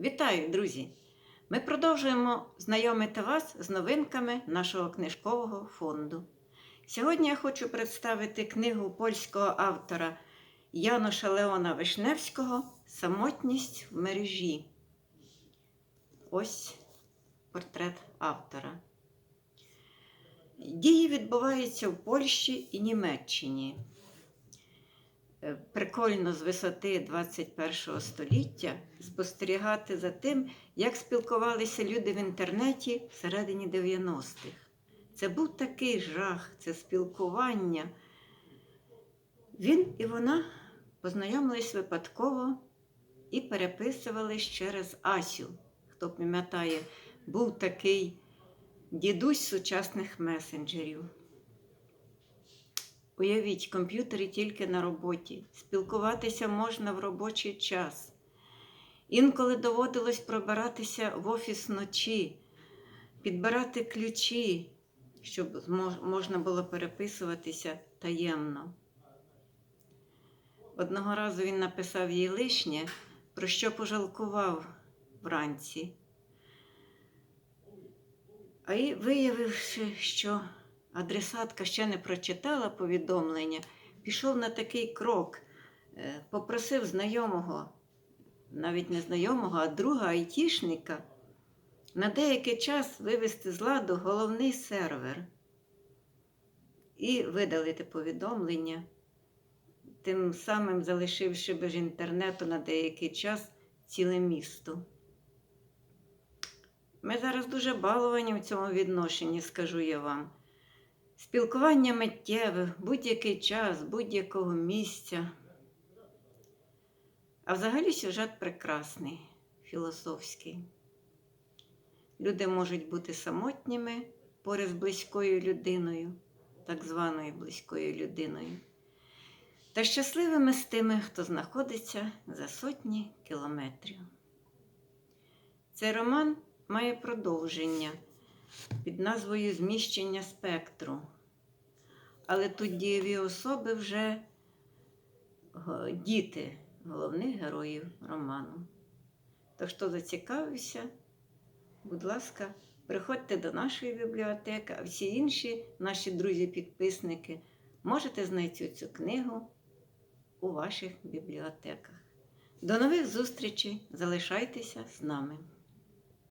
Вітаю, друзі! Ми продовжуємо знайомити вас з новинками нашого книжкового фонду. Сьогодні я хочу представити книгу польського автора Януша Леона Вишневського Самотність в мережі. Ось портрет автора. Дії відбуваються в Польщі і Німеччині. Е, Прикольно з висоти 21 століття спостерігати за тим, як спілкувалися люди в інтернеті всередині 90-х. Це був такий жах, це спілкування. Він і вона познайомились випадково і переписувались через Асю. Хто пам'ятає, був такий дідусь сучасних месенджерів. Уявіть, комп'ютери тільки на роботі. Спілкуватися можна в робочий час. Інколи доводилось пробиратися в офіс вночі, підбирати ключі, щоб можна було переписуватися таємно. Одного разу він написав їй лишнє, про що пожалкував вранці. А і виявивши, що адресатка ще не прочитала повідомлення, пішов на такий крок, е, попросив знайомого, навіть не знайомого, а друга айтішника, на деякий час вивести з ладу головний сервер і видалити повідомлення, тим самим залишивши без інтернету на деякий час ціле місто. Ми зараз дуже баловані в цьому відношенні, скажу я вам. Спілкування миттєве, будь-який час, будь-якого місця. А взагалі сюжет прекрасний, філософський. Люди можуть бути самотніми поряд з близькою людиною, так званою близькою людиною, та щасливими з тими, хто знаходиться за сотні кілометрів. Цей роман має продовження під назвою Зміщення спектру. Але тут дієві особи вже діти головних героїв роману. Тож, хто зацікавився, будь ласка, приходьте до нашої бібліотеки, а всі інші наші друзі-підписники можете знайти цю книгу у ваших бібліотеках. До нових зустрічей! Залишайтеся з нами!